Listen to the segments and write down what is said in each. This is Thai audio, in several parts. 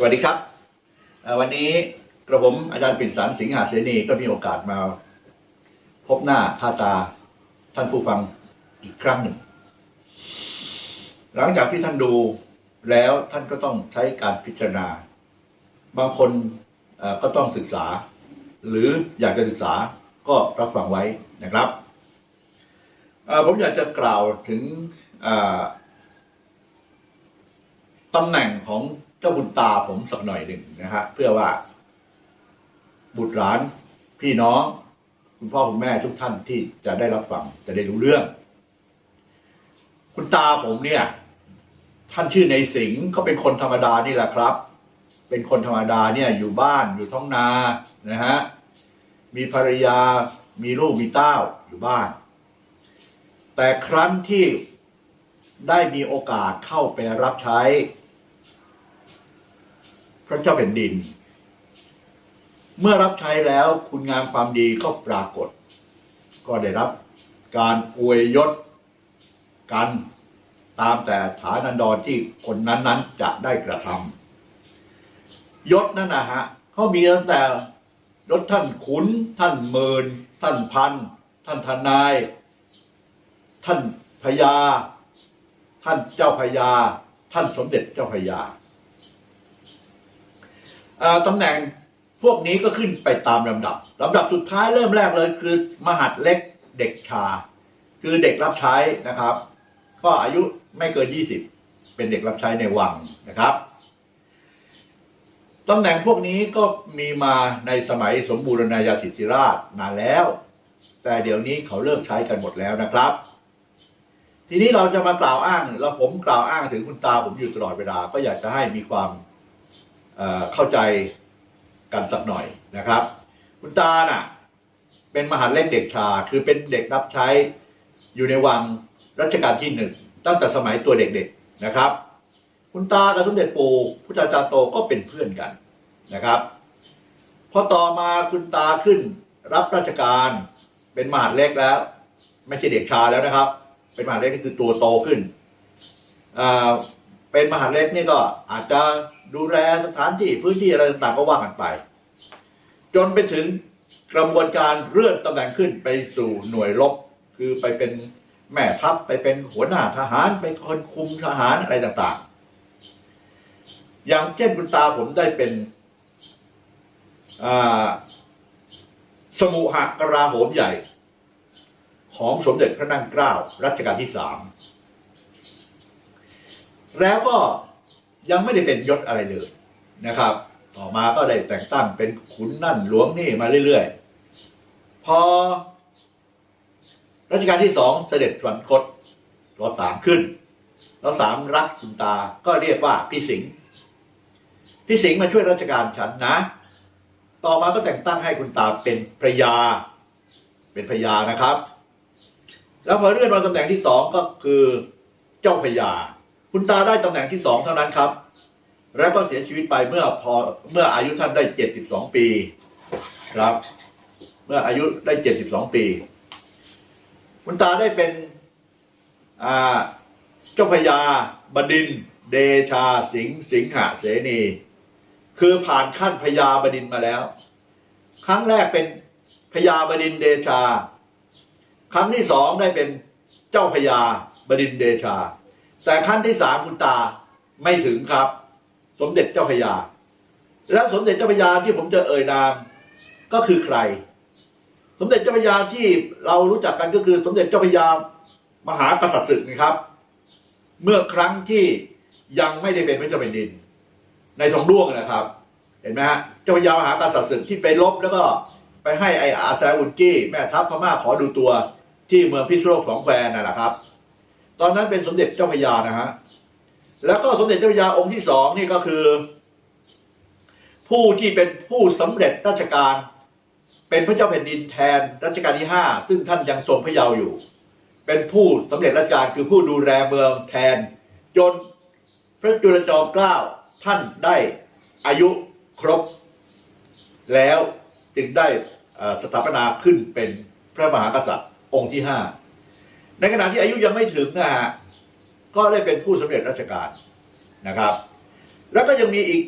สวัสดีครับ วันนี้กระผมอาจารย์ปิ่นสารสิงหาเสนีก็มีโอกาสมา พบหน้าค่าตาท่านผู้ฟังอีกครั้งหนึ่ง หลังจากที่ท่านดูแล้วท่านก็ต้องใช้การพิจารณา บางคนก็ต้องศึกษา หรืออยากจะศึกษาก็รับฟังไว้นะครับผมอยากจะกล่าวถึงตำแหน่งของ เจ้าบุญตาผมสักหน่อยหนึ่งนะฮะเพื่อว่า บุตรหลาน พี่น้อง คุณพ่อคุณแม่ทุกท่านที่จะได้รับฟังจะได้รู้เรื่อง คุณตาผมเนี่ย ท่านชื่อในสิงห์เขาเป็นคนธรรมดานี่แหละครับ เป็นคนธรรมดาเนี่ย อยู่บ้านอยู่ท้องนานะฮะมีภรรยา มีลูกมีเต้าอยู่บ้าน แต่ครั้นที่ได้มีโอกาสเข้าไปรับใช้ พระเจ้าแผ่นดิน เมื่อรับใช้แล้วคุณงามความดีก็ปรากฏ ก็ได้รับการอวยยศกันตามแต่ฐานันดรที่คนนั้นๆจะได้กระทำยศนั่นนะฮะเขามีตั้งแต่ยศท่านขุนท่านเมินท่านพัน ท่านทนาย ท่านพญา ท่านเจ้าพญา ท่านสมเด็จเจ้าพญาอ่า ตำแหน่งพวกนี้ก็ขึ้นไปตามลำดับลำดับสุดท้ายเริ่มแรกเลยคือ มหัดเล็กเด็กชา คือเด็กรับใช้นะครับ ก็อายุไม่เกินยี่สิบเป็นเด็กรับใช้ในวังนะครับตำแหน่งพวกนี้ก็มีมาในสมัยสมบูรณาญาสิทธิราชนานแล้ว แต่เดี๋ยวนี้เขาเลิกใช้กันหมดแล้วนะครับ ทีนี้เราจะมากล่าวอ้างแล้วผมกล่าวอ้างถึงคุณตาผมอยู่ตลอดเวลา ก็อยากจะให้มีความ เข้าใจกันสักหน่อยนะครับ คุณตาน่ะ เป็นมหาดเล็กเด็กชา คือเป็นเด็กรับใช้อยู่ในวังรัชกาลที่หนึ่งตั้งแต่สมัยตัวเด็กๆนะครับ คุณตากับสมเด็จปู่พุทธาจารย์โตก็เป็นเพื่อนกันนะครับพอต่อมาคุณตาขึ้นรับราชการเป็นมหาดเล็กแล้ว ไม่ใช่เด็กชาแล้วนะครับ เป็นมหาดเล็กก็คือตัวโตขึ้นอ่า เป็นมหาเล็กนี่ก็อาจจะดูแลสถานที่พื้นที่อะไรต่างๆก็ว่ากันไป จนไปถึงกระบวนการเลื่อนตำแหน่งขึ้นไปสู่หน่วยรบคือไปเป็นแม่ทัพไปเป็นหัวหน้าทหารเป็นคนคุมทหารอะไรต่างๆ อย่างเช่นคุณตาผมได้เป็นสมุหกราโหมใหญ่ ของสมเด็จพระนั่งเกล้ารัชกาลที่สาม แล้วก็ยังไม่ได้เป็นยศอะไรเลยนะครับ ต่อมาก็ได้แต่งตั้งเป็นขุนนั่นหลวงนี่มาเรื่อยๆ พอรัชกาลที่สองเสด็จสวรรคตรอสามขึ้นรอสามรักคุณตาก็เรียกว่าพี่สิงห์พี่สิงห์มาช่วยราชการฉันนะ ต่อมาก็แต่งตั้งให้คุณตาเป็นพระยา เป็นพระยานะครับ แล้วพอเลื่อนมาตำแหน่งที่สองก็คือเจ้าพระยา คุณตาได้ตำแหน่งที่สองเท่านั้นครับ แล้วก็เสียชีวิตไปเมื่อพอเมื่ออายุท่านได้เจ็ดสิบสองปีครับ เมื่ออายุได้เจ็ดสิบสองปี คุณตาได้เป็นเจ้าพระยาบดิน เดชาสิงห์สิงหเสนี คือผ่านขั้นพญาบดินมาแล้ว ครั้งแรกเป็นพญาบดินเดชา ครั้งที่สองได้เป็นเจ้าพญาบดินเดชา แต่ขั้นที่สามคุณตาไม่ถึงครับ สมเด็จเจ้าพญาแล้วสมเด็จเจ้าพญาที่ผมจะเอ่ยนามก็คือใคร สมเด็จเจ้าพญาที่เรารู้จักกันก็คือ สมเด็จเจ้าพญามหากษัตริย์ศึกนะครับ เมื่อครั้งที่ยังไม่ได้เป็นพระเจ้าแผ่นดิน ในทองด้วงนะครับ เห็นไหมฮะเจ้าพญามหากษัตริย์ศึกที่ไปลบแล้วก็ไปให้ไออาแซอุนจี้แม่ทัพพม่าขอดูตัวที่เมืองพิษณุโลกสองแควนั่นแหละครับ ตอนนั้นเป็นสมเด็จเจ้าพญานะฮะแล้วก็สมเด็จเจ้าพระยาองค์ที่สองนี่ก็คือ ผู้ที่เป็นผู้สำเร็จราชการ เป็นพระเจ้าแผ่นดินแทนรัชกาลที่ห้าซึ่งท่านยังทรงพระเยาว์อยู่ เป็นผู้สำเร็จราชการคือผู้ดูแลเมืองแทน จนพระจุลจอมเกล้าท่านได้อายุครบ แล้วจึงได้สถาปนาขึ้นเป็นพระมหากษัตริย์องค์ที่ห้า ในขณะที่อายุยังไม่ถึงนะฮะก็ได้เป็นผู้สำเร็จราชการนะครับ แล้วก็ยังมีอีก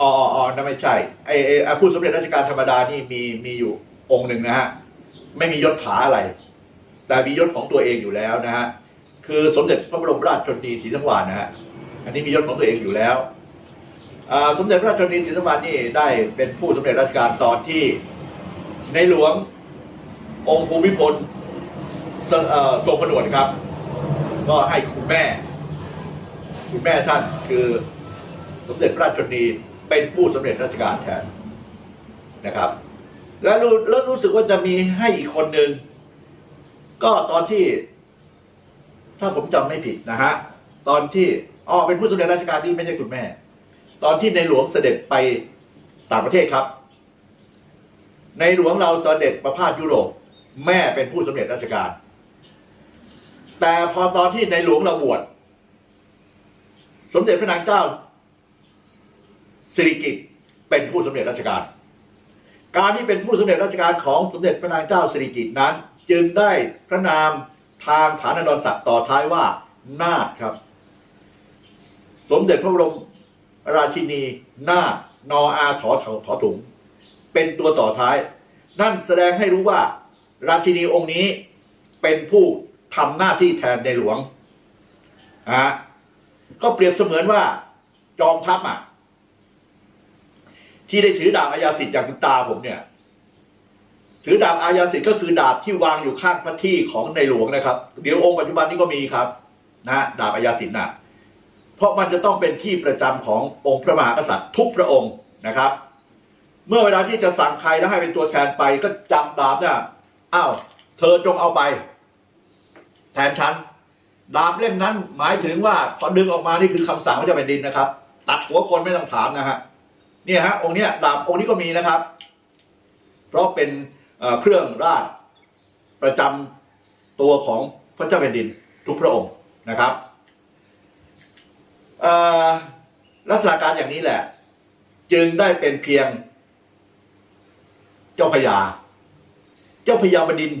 อ๋ออ๋อนั่นไม่ใช่ไอ้ไอ้ผู้สำเร็จราชการธรรมดานี่มีมีอยู่องค์หนึ่งนะฮะไม่มียศถาอะไร แต่มียศของตัวเองอยู่แล้วนะฮะคือสมเด็จพระบรมราชชนนีศรีสังวาลนะฮะอันนี้มียศของตัวเองอยู่แล้วสมเด็จพระราชชนนีศรีสังวาลนี่ได้เป็นผู้สำเร็จราชการตอนที่ในหลวง องค์ภูมิพลสเอ่อทรงผนวดครับ ก็ให้คุณแม่ คุณแม่ท่านคือสมเด็จพระราชนีเป็นผู้สำเร็จราชการแทนนะครับ แล้วรู้แล้วรู้สึกว่าจะมีให้อีกคนหนึ่งก็ตอนที่ ถ้าผมจำไม่ผิดนะฮะตอนที่อ๋อเป็นผู้สำเร็จราชการที่ไม่ใช่คุณแม่ ตอนที่ในหลวงเสด็จไปต่างประเทศครับ ในหลวงเราเสด็จประพาสยุโรป แม่เป็นผู้สำเร็จราชการ แต่พอตอนที่ในหลวงเราบวชสมเด็จพระนางเจ้าสิริกิติ์เป็นผู้สำเร็จราชการ การที่เป็นผู้สำเร็จราชการของสมเด็จพระนางเจ้าสิริกิติ์นั้น จึงได้พระนามทางฐานดรศักดิ์ต่อท้ายว่านาถครับ สมเด็จพระบรมราชินีนาถนออาถถอถอถุง เป็นตัวต่อท้าย นั่นแสดงให้รู้ว่า ราชินีองค์นี้เป็นผู้ทำหน้าที่แทนในหลวงอะก็เปรียบเสมือนว่า จอมทัพอะ ที่ได้ถือดาบอาญาสิทธิ์อย่างคุณตาผมเนี่ย ถือดาบอาญาสิทธิ์ก็คือดาบที่วางอยู่ข้างพระที่ของในหลวงนะครับ เดี๋ยวองค์ปัจจุบันนี้ก็มีครับ นะดาบอาญาสิทธิ์นะเพราะมันจะต้องเป็นที่ประจำขององค์พระมหากษัตริย์ทุกพระองค์นะครับ เมื่อเวลาที่จะสั่งใครแล้วให้เป็นตัวแทนไปก็จำดาบเนี่ย อ้าว เธอจงเอาไป แทนฉัน ดาบเล่มนั้น หมายถึงว่าพอดึงออกมานี่คือคำสั่งพระเจ้าแผ่นดินนะครับ ตัดหัวคนไม่ต้องถามนะฮะเนี่ยฮะองค์เนี้ยดาบองค์นี้ก็มีนะครับ เพราะเป็นเครื่องราชประจำตัวของพระเจ้าแผ่นดินทุกพระองค์นะครับลักษณะการอย่างนี้แหละ จึงได้เป็นเพียงเจ้าพญา เจ้าพญาบดิน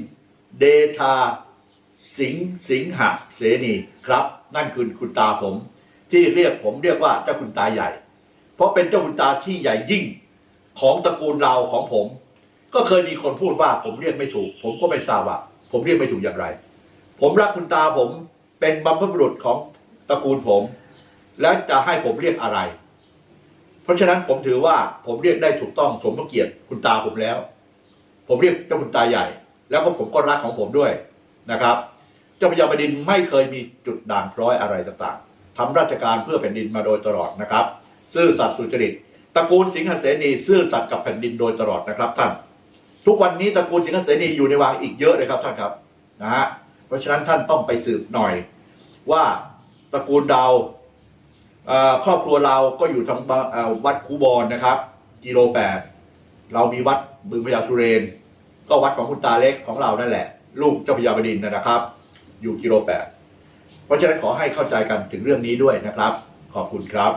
เดชาสิงห์สิงหะเสนีครับ นั่นคือคุณตาผม ที่เรียกผมเรียกว่าเจ้าคุณตาใหญ่ เพราะเป็นเจ้าคุณตาที่ใหญ่ยิ่งของตระกูลเราของผม ก็เคยมีคนพูดว่าผมเรียกไม่ถูก ผมก็ไม่ทราบว่าผมเรียกไม่ถูกอย่างไร ผมรักคุณตาผมเป็นบัมพบุรุษของตระกูลผม และจะให้ผมเรียกอะไร เพราะฉะนั้นผมถือว่าผมเรียกได้ถูกต้องสมเกียรติคุณตาผมแล้ว ผมเรียกเจ้าคุณตาใหญ่ แล้วก็ผมก็รักของผมด้วยนะครับ เจ้าพญาบดินไม่เคยมีจุดด่างพร้อยอะไรต่างๆทำราชการเพื่อแผ่นดินมาโดยตลอดนะครับ ซื่อสัตย์สุจริตตระกูลสิงหเสนีซื่อสัตย์กับแผ่นดินโดยตลอดนะครับท่าน ทุกวันนี้ตระกูลสิงหเสนีอยู่ในวังอีกเยอะเลยครับท่านครับนะฮะเพราะฉะนั้นท่านต้องไปสืบหน่อย ว่าตระกูลเราครอบครัวเราก็อยู่ทางวัดคูบอนนะครับกิโลแปด เรามีวัดบึงพญาสุเรน ก็วัดของคุณตาเล็กของเรานั่นแหละ ลูกเจ้าพญาบดินนะครับ อยู่กิโลแปดเพราะฉะนั้นขอให้เข้าใจกันถึงเรื่องนี้ด้วยนะครับ ขอบคุณครับ